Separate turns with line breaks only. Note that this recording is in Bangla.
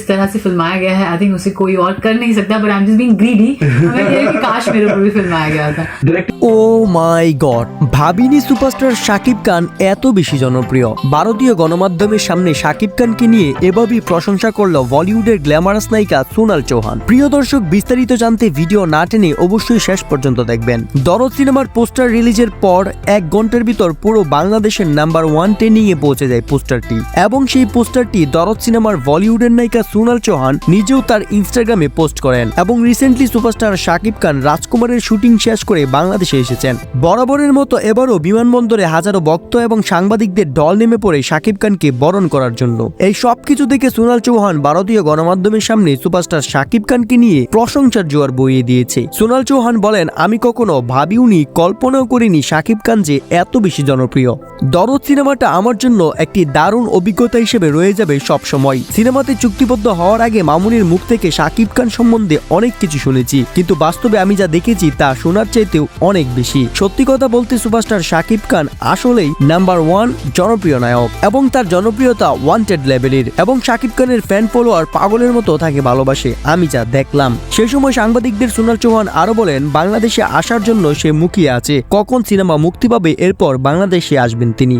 इस तरह से फिल्माया गया है आई थिंक उसे कोई और कर नहीं सकता but I am just being greedy मैं कह रही हूँ कि काश मेरे ऊपर भी फिल्माया गया था
ও মাই গড ভাবিনি সুপারস্টার শাকিব খান এত বেশি জনপ্রিয় ভারতীয় গণমাধ্যমের সামনে শাকিব খানকে নিয়ে এভাবেই প্রশংসা করল বলিউডের গ্ল্যামারাস নায়িকা সোনাল চৌহান প্রিয় দর্শক বিস্তারিত জানতে ভিডিও না টেনে অবশ্যই শেষ পর্যন্ত দেখবেন দরদ সিনেমার পোস্টার রিলিজের পর এক ঘন্টার ভিতর পুরো বাংলাদেশের নাম্বার ওয়ান ট্রেনিং এ পৌঁছে যায় পোস্টারটি এবং সেই পোস্টারটি দরদ সিনেমার বলিউডের নায়িকা সোনাল চৌহান নিজেও তার ইনস্টাগ্রামে পোস্ট করেন এবং রিসেন্টলি সুপারস্টার শাকিব খান রাজকুমারের শুটিং শেষ করে বাংলাদেশে এসেছেন। বরাবরের মতো এবারও বিমানবন্দরে হাজারো ভক্ত এবং সাংবাদিকদের দল নেমে পড়ে শাকিব খানকে বরণ করার জন্য। এই সবকিছু দেখে সোনাল চৌহান ভারতীয় গণমাধ্যমের সামনে সুপারস্টার শাকিব খানকে নিয়ে প্রশংসার জোয়ার বইয়ে দিয়েছে। সোনাল চৌহান বলেন, আমি কখনো ভাবিওনি, কল্পনাও করিনি শাকিব খান যে এত বেশি জনপ্রিয়। দরদ সিনেমাটা আমার জন্য একটি দারুণ অভিজ্ঞতা হিসেবে রয়ে যাবে সব সময় সিনেমাতে চুক্তিবদ্ধ হওয়ার আগে মামুনির মুখ থেকে শাকিব খান সম্বন্ধে অনেক কিছু শুনেছি। কিন্তু বাস্তবে আমি যা দেখেছি তা শোনার চাইতেও অনেক বেশি। সত্যি কথা বলতে সুপারস্টার শাকিব খান আসলেই নাম্বার ওয়ান জনপ্রিয় নায়ক এবং তার জনপ্রিয়তা ওয়ান্টেড লেভেলের এবং শাকিব খানের ফ্যান ফলোয়ার পাগলের মতো তাকে ভালোবাসে, আমি যা দেখলাম। সে সময় সাংবাদিকদের সোনাল চৌহান আরও বলেন, বাংলাদেশে আসার জন্য সে মুখিয়ে আছে। কখন সিনেমা মুক্তি পাবে এরপর বাংলাদেশে আসবেন তিনি।